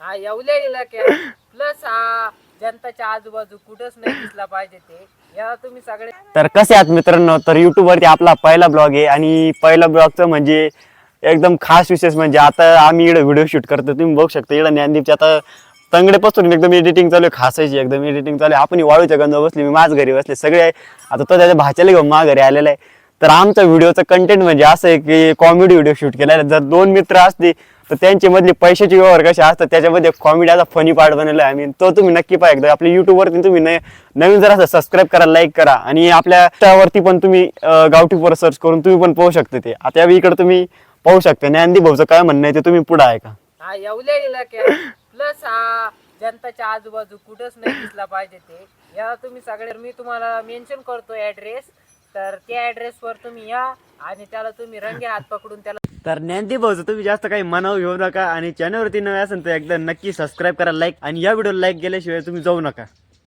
हा येवल्या इलाक्यात प्लस हा जनताच्या आजूबाजू कुठंच नाही दिसला पाहिजे ते. या तुम्ही सगळे तर कसे आहात मित्रांनो? तर यूट्यूबवरती वरती आपला पहिला ब्लॉग आहे आणि पहिला ब्लॉगचं म्हणजे एकदम खास विशेष म्हणजे आता आम्ही इकडे व्हिडिओ शूट करतो तुम्ही बघू शकता इकडे ज्ञानदीपची आता तंगडेपासून एकदम एडिटिंग चालू आहे खासायची एकदम एडिटिंग चालू आहे. आपण वाळूच्या गंध बसली मी माझ घरी बसले सगळे. आता तो त्याच्या भाच्याला घेऊन मा घरी आलेला आहे. तर आमचा व्हिडिओचं कंटेंट म्हणजे असं आहे की कॉमेडी व्हिडिओ शूट केला आहे. जर दोन मित्र असते तर त्यांचे मधले पैशाची व्यवहार कसे असतात त्याच्यामध्ये कॉमेडीचा फनी पार्ट बनवला आहे. आम्ही तो तुम्ही नक्की पहा एकदा. आपल्या युट्यूबवरती तुम्ही नवीन जर असं सबस्क्राईब करा लाईक करा. आणि आपल्या त्यावरती पण तुम्ही गावठी पोर सर्च करून तुम्ही पण पाहू शकता ते. आता इकडे तुम्ही पाहू शकता. ज्ञानदी भाऊचं काय म्हणणं आहे ते तुम्ही पुढे आहे का हा येवल्या इलाक्यात प्लस हा जनताच्या आजूबाजू कुठंच नाही दिसला पाहिजे ते. या तुम्ही सगळे मी तुम्हाला मेन्शन करतो ऍड्रेस तर त्या ऍड्रेसवर तुम्ही या आणि त्याला तुम्ही रंगे हात पकडून त्याला तर ज्ञानदीप भाऊचं तुम्ही जास्त काही मनाव घेऊ नका आणि चॅनलवरती नवे असेल तर एकदा नक्की सबस्क्राईब करा लाईक आणि या व्हिडिओला लाईक गेल्याशिवाय तुम्ही जाऊ नका.